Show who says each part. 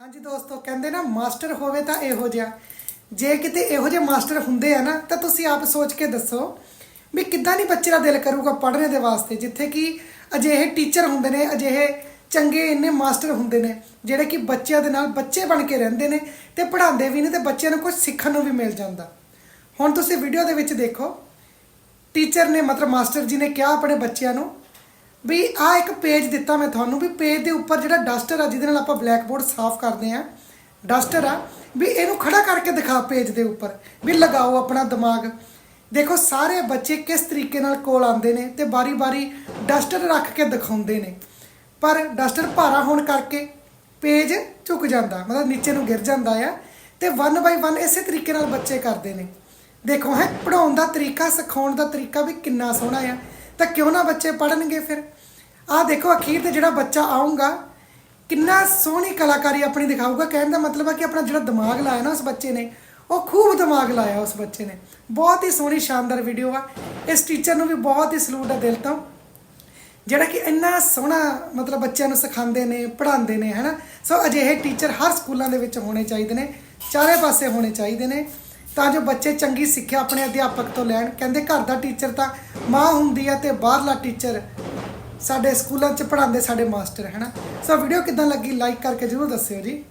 Speaker 1: ਹਾਂਜੀ ਦੋਸਤੋ, ਕਹਿੰਦੇ ਨਾ, ਮਾਸਟਰ ਹੋਵੇ ਤਾਂ ਇਹੋ ਜਿਹਾ। ਜੇ ਕਿਤੇ ਇਹੋ ਜਿਹੇ ਮਾਸਟਰ ਹੁੰਦੇ ਆ ਨਾ, ਤਾਂ ਤੁਸੀਂ ਆਪ ਸੋਚ ਕੇ ਦੱਸੋ ਵੀ ਕਿੱਦਾਂ ਨਹੀਂ ਬੱਚੇ ਦਾ ਦਿਲ ਕਰੂਗਾ ਪੜ੍ਹਨੇ ਦੇ ਵਾਸਤੇ, ਜਿੱਥੇ ਕਿ ਅਜਿਹੇ ਟੀਚਰ ਹੁੰਦੇ ਨੇ, ਅਜਿਹੇ ਚੰਗੇ ਇੰਨੇ ਮਾਸਟਰ ਹੁੰਦੇ ਨੇ, ਜਿਹੜੇ ਕਿ ਬੱਚਿਆਂ ਦੇ ਨਾਲ ਬੱਚੇ ਬਣ ਕੇ ਰਹਿੰਦੇ ਨੇ ਤੇ ਪੜ੍ਹਾਉਂਦੇ ਵੀ ਨੇ ਤੇ ਬੱਚਿਆਂ ਨੂੰ ਕੁਝ ਸਿੱਖਣ ਨੂੰ ਵੀ ਮਿਲ ਜਾਂਦਾ। ਹੁਣ ਤੁਸੀਂ ਵੀਡੀਓ ਦੇ ਵਿੱਚ ਦੇਖੋ, ਟੀਚਰ ਨੇ, ਮਤਲਬ ਮਾਸਟਰ ਜੀ ਨੇ ਕਿਹਾ ਆਪਣੇ ਬੱਚਿਆਂ ਨੂੰ ਵੀ ਆ ਇੱਕ ਪੇਜ ਦਿੱਤਾ ਮੈਂ ਤੁਹਾਨੂੰ ਵੀ ਪੇਜ ਦੇ ਉੱਪਰ ਜਿਹੜਾ ਡਸਟਰ ਆ, ਜਿਹਦੇ ਨਾਲ ਆਪਾਂ ਬਲੈਕ ਬੋਰਡ ਸਾਫ਼ ਕਰਦੇ ਆ ਡਸਟਰ ਆ, ਵੀ ਇਹਨੂੰ ਖੜਾ ਕਰਕੇ ਦਿਖਾ ਪੇਜ ਦੇ ਉੱਪਰ, ਵੀ ਲਗਾਓ ਆਪਣਾ ਦਿਮਾਗ। ਦੇਖੋ, ਸਾਰੇ ਬੱਚੇ ਕਿਸ ਤਰੀਕੇ ਨਾਲ ਕੋਲ ਆਉਂਦੇ ਨੇ ਤੇ ਬਾਰੀ-ਬਾਰੀ ਡਸਟਰ ਰੱਖ ਕੇ ਦਿਖਾਉਂਦੇ ਨੇ। ਪਰ ਡਸਟਰ ਭਾਰਾ ਹੋਣ ਕਰਕੇ ਪੇਜ ਝੁਕ ਜਾਂਦਾ, ਮਤਲਬ ਨੀਚੇ ਨੂੰ ਗਿਰ ਜਾਂਦਾ ਆ ਤੇ 1 ਬਾਈ 1 ਇਸੇ ਤਰੀਕੇ ਨਾਲ ਬੱਚੇ ਕਰਦੇ ਨੇ। ਦੇਖੋ ਹੈ ਪੜਾਉਣ ਦਾ ਤਰੀਕਾ, ਸਿਖਾਉਣ ਦਾ ਤਰੀਕਾ ਵੀ ਕਿੰਨਾ ਸੋਹਣਾ ਆ। ਤਾਂ ਕਿਉਂ ਨਾ ਬੱਚੇ ਪੜਨਗੇ ਫਿਰ? ਆਹ ਦੇਖੋ, ਅਖੀਰ ਤੇ ਜਿਹੜਾ ਬੱਚਾ ਆਊਗਾ, ਕਿੰਨਾ ਸੋਹਣੀ ਕਲਾਕਾਰੀ ਆਪਣੀ ਦਿਖਾਊਗਾ। ਕਹਿਣ ਦਾ ਮਤਲਬ ਹੈ ਕਿ ਆਪਣਾ ਜਿਹੜਾ ਦਿਮਾਗ ਲਾਇਆ ਨਾ ਉਸ ਬੱਚੇ ਨੇ, ਉਹ ਖੂਬ ਦਿਮਾਗ ਲਾਇਆ ਉਸ ਬੱਚੇ ਨੇ। ਬਹੁਤ ਹੀ ਸੋਹਣੀ, ਸ਼ਾਨਦਾਰ ਵੀਡੀਓ ਆ। ਇਸ ਟੀਚਰ ਨੂੰ ਵੀ ਬਹੁਤ ਹੀ ਸਲੂਟ ਆ ਦਿਲ ਤੋਂ। ਜਿਹੜਾ ਕਿ ਇੰਨਾ ਸੋਹਣਾ ਮਤਲਬ ਬੱਚਿਆਂ ਨੂੰ ਸਿਖਾਉਂਦੇ ਨੇ, ਪੜ੍ਹਾਉਂਦੇ ਨੇ, ਹਨਾ? ਸੋ ਅਜਿਹੇ ਟੀਚਰ ਹਰ ਸਕੂਲਾਂ ਦੇ ਵਿੱਚ ਹੋਣੇ ਚਾਹੀਦੇ ਨੇ, ਚਾਰੇ ਪਾਸੇ ਹੋਣੇ ਚਾਹੀਦੇ ਨੇ। ਤਾਂ ਜੋ ਬੱਚੇ ਚੰਗੀ ਸਿੱਖਿਆ ਆਪਣੇ ਅਧਿਆਪਕ ਤੋਂ ਲੈਣ। ਕਹਿੰਦੇ ਘਰ ਦਾ ਟੀਚਰ ਤਾਂ ਮਾਂ ਹੁੰਦੀ ਆ ਤੇ ਬਾਹਰਲਾ ਟੀਚਰ ਸਾਡੇ ਸਕੂਲਾਂ 'ਚ ਪੜ੍ਹਾਉਂਦੇ ਸਾਡੇ ਮਾਸਟਰ ਹੈ ਨਾ ਸੋ ਵੀਡੀਓ ਕਿਦਾਂ ਲੱਗੀ? ਲਾਈਕ ਕਰਕੇ ਜਰੂਰ ਦੱਸਿਓ ਜੀ।